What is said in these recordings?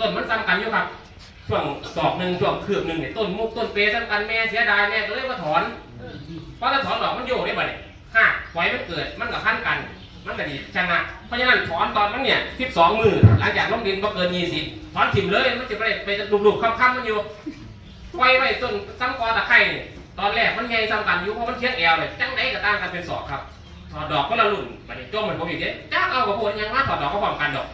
ต้นมันซ้ำกันอยู่ครับช่วงศอกหนึ่งช่วงคืบหนึ่งเนี่ยต้นมุกต้นเปรย์ซ้ำกันแม่เสียดายแม่ก็เลยมาถอนเพราะถ้าถอนดอกมันโยกได้บ่เนี่ยห้าไว้มันเกิดมันกับพันกัน มันก็ดีชนะเพราะฉะนั้นถอนตอนมันเนี่ยสิบสองมือหลังจากลงดินก็เกินยี่สิบถอนถิ่มเลยมันจะไปไปลูบๆค้ำๆมันอยู่ไว้ไว้ต้นซ้ำกอตะไคร่ตอนแรกมันใหญ่ซ้ำกันอยู่เพราะมันเทียงแอวเลยจังไดก็ตั้งกันเป็นศอกครับถอดดอกก็ละรุ่นบัดนี้จมเหมือนผมอีกเด้จ้าเอากับพวกยังมาถอดดอกก็พร้อมกันดอก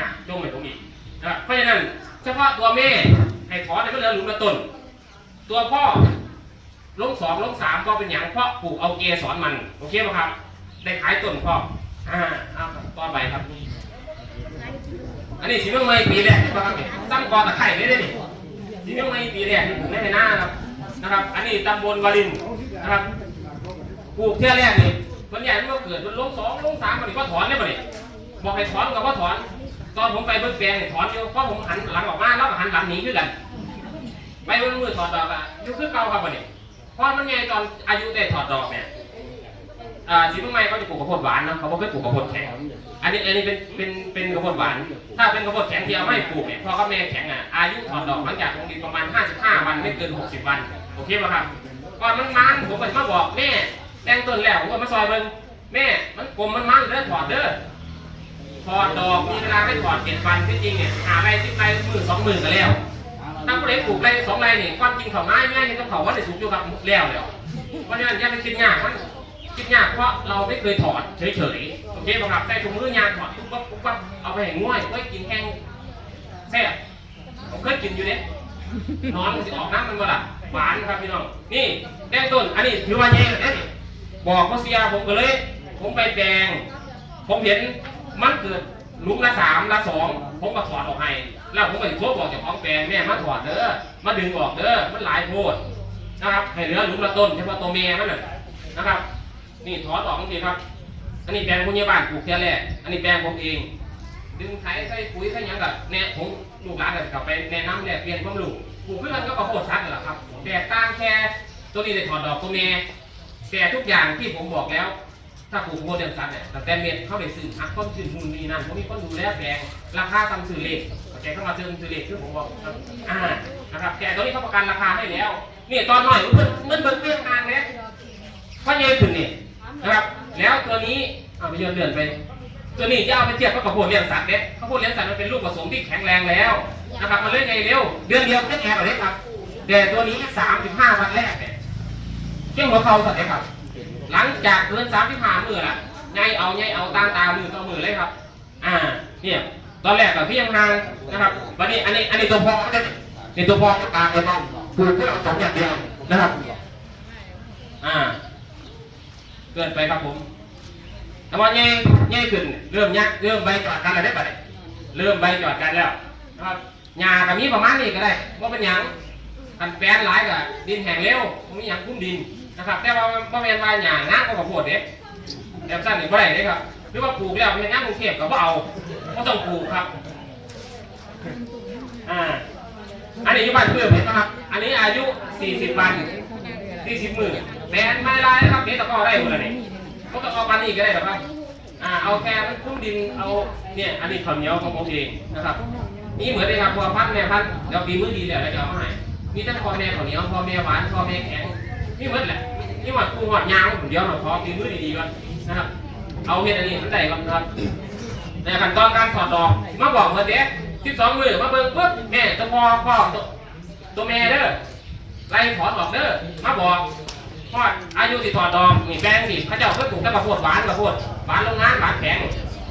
นะจมเหมือนผมอีก นะเพราะฉะนั้นเฉพาะตัวแม่ให้ถอนให้มันเหลือหลุมละต้น ตัวพ่อลงสองลงสามก็เป็นอย่างเพราะปลูกเอาเกสรมันโอเคไหมครับ ได้ขายต้นพ่ออ่าเอาต่อไปครับ อันนี้สีเมืองใหม่ปีแรกนะครับตั้งกอตะไคร้ได้เลยนี่สีเมืองใหม่ปีแรกที่ผมได้ในหน้าครับนะครับ อันนี้ตำบลวารินนะครับปลูกเที่ยแรกนี่มันใหญ่มันก็เกิดมันลงสองลงสามมันก็ถอนได้ป่ะนี่บอกให้ถอนกับว่าถอน ตอนผมไปเบิ้งแปลงนี่ยถอนอยู่เพราะผมหันหลังออกมาแล้วก็หันหลังหนีคือกันไปเบิ้งมือถอดดอกอะยู่คือเก่าครับป่ะนี่เพราะมันไงตอนอายุได้ถอดดอกเนี่ยอ่าสีเมืองใหม่เขาจะปลูกข้าวโพดหวานเนาะเขาไม่เคยปลูกข้าวโพดแข็งอันนี้อันนี้เป็นเป็นเป็นข้าวโพดหวาน ถ้าเป็นข้าวโพดแข็งที่เอาไม่ปลูกเนี่ยพอเขาแม่แข็งอะอายุถอดดอกหลังจากลงดินประมาณ 55 วันไม่เกิน 60 วันโอเคป่ะครับก่อนมันมันผมก็จะมาบอกแม่แต่งต้นแล้วผมก็มาซอยเบิ่งแม่มันกลมมันมันเด้อถอดเด้อ ถอดดอกมีเวลาให้ถอดเจ็ดวันที่จริงเนี่ยหาไรสิบไรหมือสองหมือก็แล้ว ถ้าผู้ใดปลูกไรสองไรเนี่ยความจริงเขาไม้แม่ยังต้องเขาว่าในสูงอยู่ครับแล้วแล้วเพราะฉะนั้นอย่าไปคิดยากมันคิดยากเพราะเราไม่เคยถอดเฉยๆโอเคป่ะครับใส่ถุงมือยางถอดปุ๊บปั๊บปุ๊บเอาไปให้ง่วยไว้กินแห้งแซ่บผมเคยกินอยู่เนี่ยนอนมันจะออกน้ำมันบ่ล่ะหวานครับพี่น้องนี่แดงต้นอันนี้ถือว่าแย่เลยนี่บอกเขาเสียผมก็เลย ผมไปแปลงผมเห็น มันเกิดลุมละสามละสองผมก็ถอดออกให้ แล้วผมก็จะโทรบอกเจ้าของแปลงแม่มาถอดเด้อมาดึงออกเด้อมันหลายโพดนะครับให้เหลือลุมละต้นเฉพาะตัวเมียมันน่ะนะครับ นี่ถอดออกจริงครับ อันนี้แปลงคุณยาบาลปลูกเท่แรกอันนี้แปลงผมเอง ดึงไถใส่ปุ๋ยใส่ยังกับเนี่ยผมลูกหลานก็กลับไปแนะนำเนี่ยเปลี่ยนความรู้ปลูกเพื่อนก็ข้าวโพดซัดนั่นแหละครับแต่ต่างแค่ตัวนี้ได้ถอดดอกตัวเมยแต่ทุกอย่างที่ผมบอกแล้ว ถ้าปลูกโมเดลซัดเนี่ยแต่เม็ดเขาได้ซื้อหักต้นชื่นมูลนี่นั่นผมมีคนดูแลแปลงราคาซ้ำซื้อเลขแกเข้ามาซื้อซื้อเลขคือผมบอกครับอ่านะครับแต่ตัวนี้เขาประกันราคาให้แล้วนี่ตอนหน่อยมันมันเบิ่งเรื่องงานเลยเพราะเยอะขึ้นนี่นะครับ แล้วตัวนี้เอาไปเลื่อนเลื่อนไป ตัวนี้จะเอาไปเทียบกับข้าวโพดเลี้ยงสัตว์เนี่ยข้าวโพดเลี้ยงสัตว์มันเป็นลูกผสมที่แข็งแรงแล้วนะครับมันเล่นไงเร็วเดือนเดียวก็แข็งกว่าเล็กครับแต่ตัวนี้สามสิบห้าวันแรกเนี่ยเจ้งหัวเข่าสัตว์เลยครับ หลังจากเดือนสามสิบห้ามือละไงเอาไงเอาตางตามือต่อมือเลยครับ อ่า เนี่ย ตอนแรกกับพี่ยังนางนะครับวันนี้อันนี้อันนี้ตัวพอเนี่ยนี่ตัวพอตาเลยน้องปลูเพื่อเอาสองอย่างเดียวนะครับ อ่า เกินไปครับผมแต่ว่าเง่เง่ขึ้น เริ่มยักเริ่มใบจอดกันแล้วได้ปะเนี่ยเริ่มใบจอดกันแล้วนะครับหญ้ากับมีประมาณนี้ก็ได้ว่าเป็นหยังคันแปลนหลายกับดินแห้งเร็วผมมีหยังคุ้มดิน นะครับ แต่ว่าบ่แม่นว่าหญ้างามก็ข้าวโพดเด้แบบสั้นนี่บ่ได้เด้ครับ หรือว่าปลูกแล้วเป็นงานกรุงเทพก็บ่เอาบ่ต้องปลูกครับ อ่า อันนี้อยู่บ้านเพื่อนเห็นไหมครับ อันนี้อายุ 40 วัน 40มื้อแปลนไม่ลายนะครับเดี๋ยวตะกอได้หมดเลยนี่ก็ต้องเอาปานนี้ก็ได้หรอครับอ่าเอาแค่มันคุ้มดินเอาเนี่ยอันนี้ข้าวเหนียวของผมเองนะครับนี่เหมือนเลยครับพอพันแม่พันเดี๋ยวปีมือดีแล้วจะเอามาให้มีทั้งพ่อแม่ข้าวเหนียวพ่อแม่หวานพ่อแม่แข็ง นี่เหมือนแหละนี่หมดกูหอดยางผมเดียวหรอพอปีมือดีๆก่อนนะครับ เอาเห็ดอันนี้มันได้ก่อนะครับในขั้นตอนการถอดดอกมาบอกเมื่อเด็กสิบสองมือมาเบิ่งปุ๊บแม่ตัวพ่อพ่อตัวตัวแม่เด้อไล่ถอนออกเด้อมาบอกทอดอายุติถอดดอกนี่แปลงสิเขาเจ้าเคยปลูกแต่กระโพดหวานกระโพดหวานโรงงานหวานแข็ง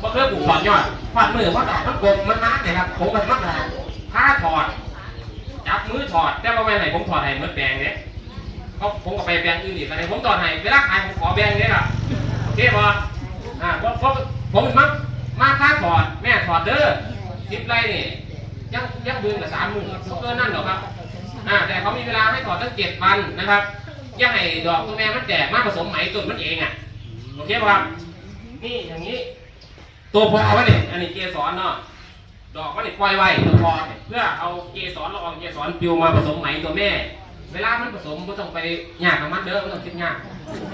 บ่เคยปลูกถอดยอดถอดมือเพราะดอกมันกลมมันน้ำเนี่ยครับผมมันมัดถอดถ้าถอดจับมือถอดแต่ว่าไม่ไหนผมถอดให้เหมือนแปลงเนี่ย เขาผมก็ไปแปลงอื่นอีกอะไรผมถอให้เวลาขายผมขอแบงเนี่ยครับโอเคป่ะอ่าเพราะเพราะผมมักมาค่าถอดแม่ถอดเด้อสิบไรนี่ยังยังเดือนกับสามหมื่นเกินนั่นหรอครับอ่าแต่เขามีเวลาให้ถอดตั้งเจ็ดวันนะครับอย่าให้ดอกตัวแม่มันแตกมาผสมไหมต้นมันเองอะโอเคป่ะนี่อย่างนี้ ตัวพอไว้เนี่ยอันนี้เกสรเนาะดอกมันนี่ปล่อยไว้ตัวพอเพื่อเอาเกสรละอองเกสรปิวมาผสมไหมตัวแม่ เวลามันผสมก็ต้องไปยากกับมันเด้อไม่ต้องคิดยาก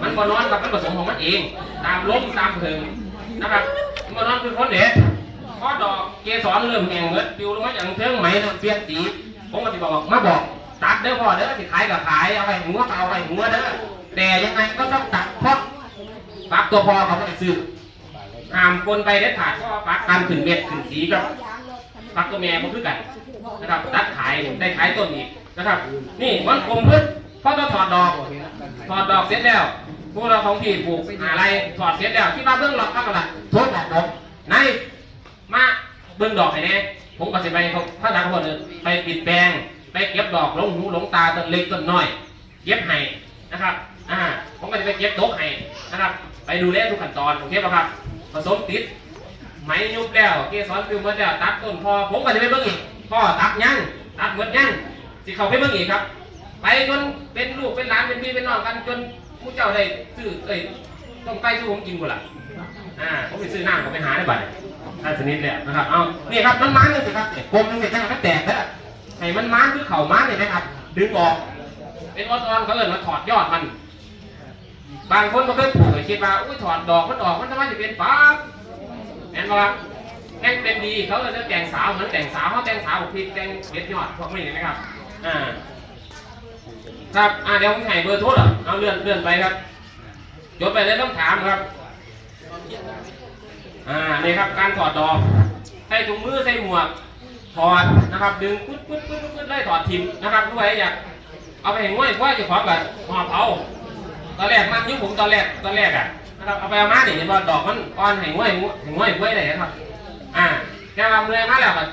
มันบ่นอนกับมันผสมของมันเอง ตามลมตามเพิงนะครับมันบ่นอนคือคนเด็กพอดอกเกสรเริ่มแหงเบิดปิวลงมาอย่างเทิงไหมเริ่มเปลี่ยนสีผมก็สิบอกมาบอก ตัดเด้อพ่อเด้อสิขายก็ขายเอาไปหัวก็เอาไปหัวเด้อแต่ยังไงก็ต้องตัดเพราะปักตัวพอเขาไม่ได้ซื้อห้ามคนไปเด็ดขาดเพราะปักการขึ้นเม็ดขึ้นสีกับปักตัวแม่ผมคือกัน นะครับตัดขายได้ขายต้นอีกนะครับ นี่มันกลมพืชพอต้องถอดดอกถอดดอกเสร็จแล้วพวกเราของที่ปลูกอะไรถอดเสร็จแล้วที่มาเบื้องหลังพักกันละทษบดอกผมนายมาเบื้องดอกไอ้นี่ผมก็จะไปเขาถ้าทางคนไปปิดแปลงไปเก็บดอกหลงหูหลงตาต้นเล็กต้นน้อย เก็บให้นะครับอ่าผมก็จะไปเก็บดอกให้นะครับ ไปดูแลทุกขั้นตอนโอเคป่ะครับผสมติดไหมยุบแล้วเกสรฟิวหมดแล้วตัดต้นพอผมก็จะไปเบิ่งอีก พ่อตัดยังตัดหมดยังสิเขาไปเบิ่งอีกครับ ไปจนเป็นลูกเป็นหลานเป็นพี่เป็นน้องกันจนผู้เจ้าได้ซื้อเอ้ยต้องไก่สู้ผมกินกูละอ่าผมไปซื้อน้ำผมไปหาได้บัดนี้ถ้าสนิทแล้วนะครับเอานี่ครับมันมันนี่สิครับกลมนี่สิให้มันแตกแล้วให้มันมันคือเข่ามันนี่นะครับ ดึงออก เป็นออตอนเขาเอินมาถอดยอดมัน บางคนก็เคยปลูกเลยคิดว่าอุ้ยถอดดอกมันออกมันทำไมจะเป็นฟ้าแม่นบ่ครับ แห้งเป็นดีเขาเลยแต่งสาวเหมือนแต่งสาวเขาแต่งสาวพริกแต่งเด็ดยอดพวกนี้นะครับอ่าครับอ่าเดี๋ยวผมให้เบอร์โทรเหรอเอาเลื่อนเลื่อนไปครับจดไปเลยต้องถามครับอ่านี่ครับการถอดดอกใส่ถุงมือใส่หมวกถอดนะครับ ดึงปึ๊ดปึ๊ดปึ๊ดปึ๊ดไล่ถอดทิมนะครับด้วยอยากเอาไปเห็นง่วยว่าจะขอแบบหอบเอาตอนแรกมันยุคผมตอนแรกตอนแรกอะนะครับเอาไปเอามาดิเห็นว่าดอกมันอ่อนเห็นง่วยเห็นง่วยกล้วยเลยนะครับ อ่าแค่ว่าเมื่อยมาแล้วก็